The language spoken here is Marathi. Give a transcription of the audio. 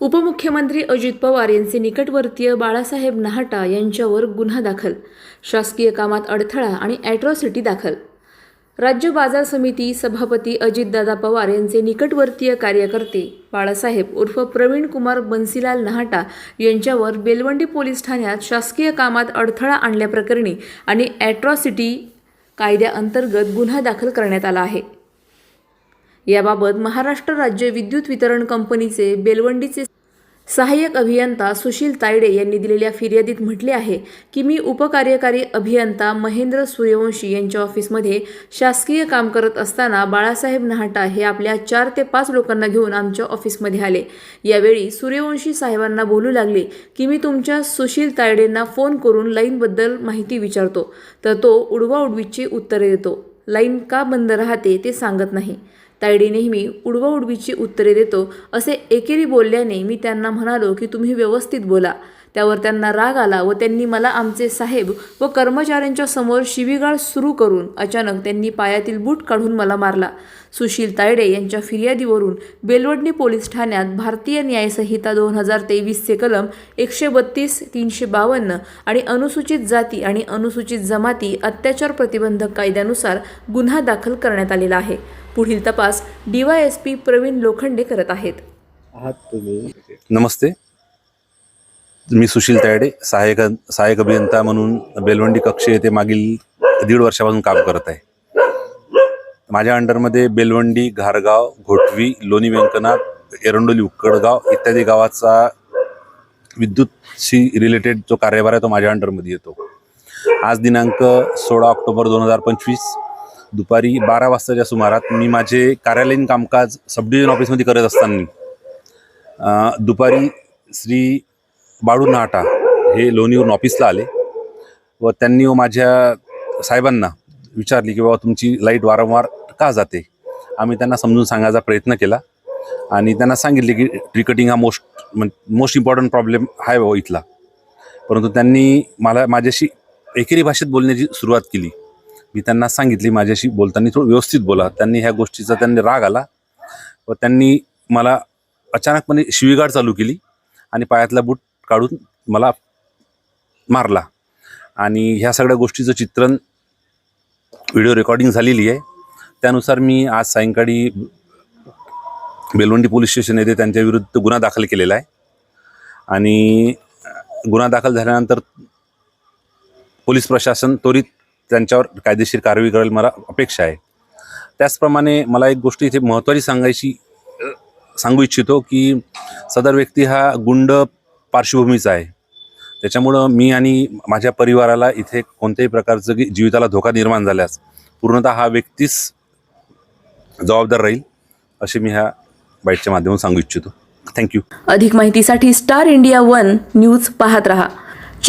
उपमुख्यमंत्री अजित पवार यांचे निकटवर्तीय बाळासाहेब नहाटा यांच्यावर गुन्हा दाखल शासकीय कामात अडथळा आणि ॲट्रॉसिटी दाखल. राज्य बाजार समिती सभापती अजितदादा पवार यांचे निकटवर्तीय कार्यकर्ते बाळासाहेब उर्फ प्रवीण कुमार बन्सीलाल नहाटा यांच्यावर बेलवंडी पोलीस ठाण्यात शासकीय कामात अडथळा आणल्याप्रकरणी आणि ॲट्रॉसिटी कायद्याअंतर्गत गुन्हा दाखल करण्यात आला आहे. याबाबत महाराष्ट्र राज्य विद्युत वितरण कंपनीचे बेलवंडीचे सहाय्यक अभियंता सुशील तायडे यांनी दिलेल्या फिर्यादीत म्हटले आहे की मी उपकार्यकारी अभियंता महेंद्र सूर्यवंशी यांच्या ऑफिसमध्ये शासकीय काम करत असताना बाळासाहेब नहाटा हे आपल्या चार ते पाच लोकांना घेऊन आमच्या ऑफिसमध्ये आले. यावेळी सूर्यवंशी साहेबांना बोलू लागले की मी तुमच्या सुशील तायडेंना फोन करून लाईनबद्दल माहिती विचारतो तर तो उडवाउडवीची उत्तरे देतो. लाईन का बंद राहते ते सांगत नाही. तायडे नेहमी उडवाउडवीची उत्तरे देतो. असे एकेरी बोलल्याने मी त्यांना म्हणालो की तुम्ही व्यवस्थित बोला. त्यावर त्यांना राग आला व त्यांनी मला आमचे साहेब व कर्मचाऱ्यांच्या समोर शिवीगाळ सुरू करून अचानक त्यांनी पायातील बूट काढून मला मारला. सुशील तायडे यांच्या फिर्यादीवरून बेलवडणी पोलीस ठाण्यात भारतीय न्यायसंहिता दोन हजार तेवीसचे कलम एकशे बत्तीस तीनशे बावन्न आणि अनुसूचित जाती आणि अनुसूचित जमाती अत्याचार प्रतिबंधक कायद्यानुसार गुन्हा दाखल करण्यात आलेला आहे. पुढील तपास डीवायएसपी प्रवीण लोखंडे करत आहेत. आहात तुम्ही. नमस्ते. मी सुशील तायडे सहाय्यक सहाय्यक अभियंता म्हणून बेलवंडी कक्ष येथे मागील दीड वर्षापासून काम करत आहे. माझ्या अंडरमध्ये बेलवंडी घारगाव घोटवी लोणी व्यंकनाथ एरंडोली उक्कडगाव इत्यादी गावाचा विद्युतशी रिलेटेड जो कार्यभार आहे तो माझ्या अंडरमध्ये येतो. आज दिनांक सोळा ऑक्टोबर दोन हजार पंचवीस. दुपारी बारा वाजताच्या सुमारात मी माझे कार्यालयीन कामकाज सब डिव्हिजन ऑफिसमध्ये करत असताना दुपारी श्री बाळू नाटा हे लोणीवरून ऑफिसला आले व त्यांनी व माझ्या साहेबांना विचारली की बाबा तुमची लाइट वारंवार का जाते? आम्ही त्यांना समजून सांगायचा प्रयत्न केला आणि त्यांना सांगितले की ट्री कटिंग हा मोस्ट मोस्ट इम्पॉर्टंट प्रॉब्लेम आहे बाबा इथला. परंतु त्यांनी मला माझ्याशी एकेरी भाषेत बोलण्याची सुरुवात केली. मी त्यांना सांगितली माझ्याशी बोलताना थोडं व्यवस्थित बोला. त्यांनी ह्या गोष्टीचा त्यांनी राग आला व त्यांनी मला अचानकपणे शिवीगाड चालू केली आणि पायातला बूट काढून मला मारला. आणि ह्या सगळ्या गोष्टीचं चित्रण व्हिडिओ रेकॉर्डिंग झालेली आहे. त्यानुसार मी आज सायंकाळी बेलवंडी पोलीस स्टेशन येथे त्यांच्या विरुद्ध गुन्हा दाखल केलेला आहे. आणि गुन्हा दाखल झाल्यानंतर पोलीस प्रशासन त्वरित त्यांच्यावर कायदेशीर कारवाई करेल मला अपेक्षा आहे. त्याचप्रमाणे मला एक गोष्ट इथे महत्त्वाची सांगायची सांगू इच्छितो की सदर व्यक्ती हा गुंड पार्श्वभूमीचा आहे. त्याच्यामुळं मी आणि माझ्या परिवाराला इथे कोणत्याही प्रकारचं की जीविताला धोका निर्माण झाल्यास पूर्णतः हा व्यक्तीच जबाबदार राहील असे मी ह्या बाईटच्या माध्यमातून सांगू इच्छितो. थँक्यू अधिक माहितीसाठी स्टार इंडिया वन न्यूज पाहत रहा.